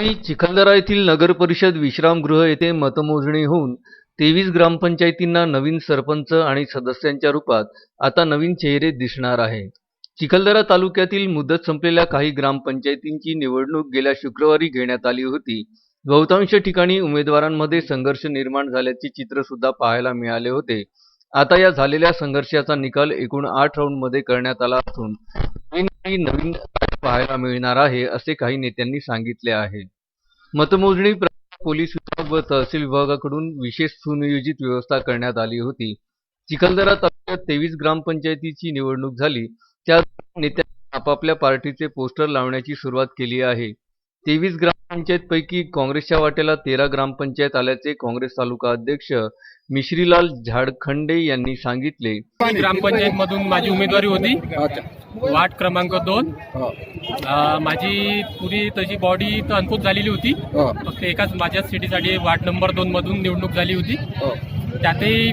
आणि चिखलदरा येथील नगर परिषद विश्रामगृह येथे मतमोजणी होऊन तेवीस ग्रामपंचायतींना नवीन सरपंच आणि सदस्यांच्या रूपात आता नवीन चेहरे दिसणार आहे चिखलदरा तालुक्यातील मुदत संपलेल्या काही ग्रामपंचायतींची निवडणूक गेल्या शुक्रवारी घेण्यात आली होती. बहुतांश ठिकाणी उमेदवारांमध्ये संघर्ष निर्माण झाल्याचे चित्र सुद्धा पाहायला मिळाले होते. आता या झालेल्या संघर्षाचा निकाल एकूण आठ राऊंडमध्ये करण्यात आला असून नवीन पाहायला मिळणार आहे असे काही नेत्यांनी सांगितले आहे. मतमोजणी प्रक्रिया पोलीस विभाग व तहसील विभागाकडून विशेष सुनियोजित व्यवस्था करण्यात आली होती. चिखलदरा तालुक्यात तेवीस ग्रामपंचायतीची निवडणूक झाली. त्या नेत्यांनी आपापल्या पार्टीचे पोस्टर लावण्याची सुरुवात केली आहे. तेवीस ग्रामपंचायतपैकी काँग्रेसच्या वाट्याला तेरा ग्रामपंचायत आल्याचे काँग्रेस तालुका अध्यक्ष मिश्रीलाल झाडखंडे यांनी सांगितले. ग्रामपंचायत मधून माझी उमेदवारी होती. वार्ड क्रमांक दोन. हो, माझी पुरी तशी बॉडी तर अनपूत झालेली होती. हो, फक्त एकाच माझ्याच सिटीसाठी वार्ड नंबर दोन मधून निवडणूक झाली होती. हो. त्यातही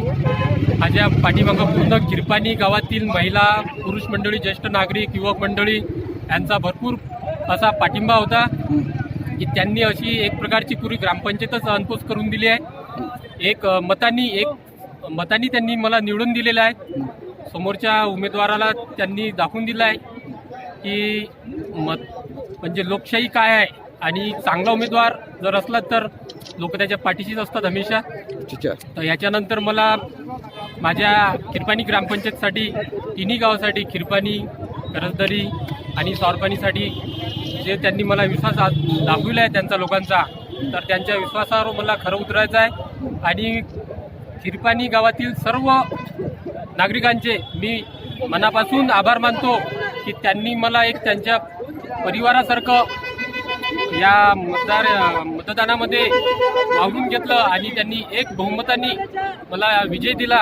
माझ्या पाठीमागं पूर्ण किरपाणी गावातील महिला पुरुष मंडळी ज्येष्ठ नागरिक युवक मंडळी यांचा भरपूर असा पाठिंबा होता की त्यांनी अशी एक प्रकारची पुरी ग्रामपंचायतच अनपोज करून दिली आहे. एक मतांनी एक मतांनी त्यांनी मला निवडून दिलेलं आहे. समोरच्या उमेदवाराला त्यांनी दाखवून दिलं आहे की मत म्हणजे लोकशाही काय आहे आणि चांगला उमेदवार जर असला तर लोक त्याच्या पाठीशीच असतात हमेशा. तर याच्यानंतर मला माझ्या खिरपाणी ग्रामपंचायतसाठी तिन्ही गावासाठी खिरपाणी करजदरी आणि सॉरपाणीसाठी जे त्यांनी मला विश्वास दाखविला आहे त्यांचा लोकांचा तर त्यांच्या विश्वासावर मला खरं उतरायचं आहे. आणि खिरपाणी गावातील सर्व नागरिकांचे मी मनापासून आभार मानतो की त्यांनी मला एक त्यांच्या परिवारासारखं या मतदार मतदानामध्ये वावरून घेतलं आणि त्यांनी एक बहुमतांनी मला विजय दिला.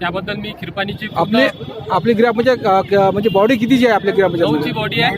त्याबद्दल मी खिरपाणीची आपले आपली ग्रामपंचायत क- म्हणजे बॉडी कितीची आहे आपल्या नऊची ग्रामपंचायत बॉडी आहे.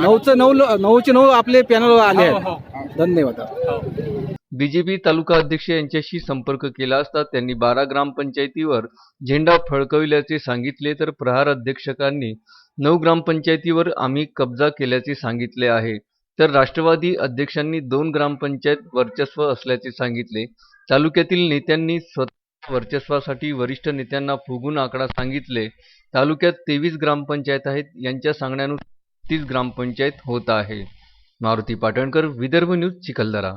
नऊचं नऊ नऊचे नऊ आपले पॅनल आले हो, आहेत. धन्यवाद. हो. बीजेपी तालुका अध्यक्ष यांच्याशी संपर्क केला असता त्यांनी बारा ग्रामपंचायतीवर झेंडा फडकविल्याचे सांगितले तर प्रहार अध्यक्षकांनी नऊ ग्रामपंचायतीवर आम्ही कब्जा केल्याचे सांगितले आहे. तर राष्ट्रवादी अध्यक्षांनी दोन ग्रामपंचायत वर्चस्व असल्याचे सांगितले. तालुक्यातील नेत्यांनी स्वतः वर्चस्वासाठी वरिष्ठ नेत्यांना फुगून आकडा सांगितले. तालुक्यात तेवीस ग्रामपंचायत आहेत. यांच्या सांगण्यानुसार तीस ग्रामपंचायत होत आहे. मारुती पाटणकर विदर्भ न्यूज चिखलदरा.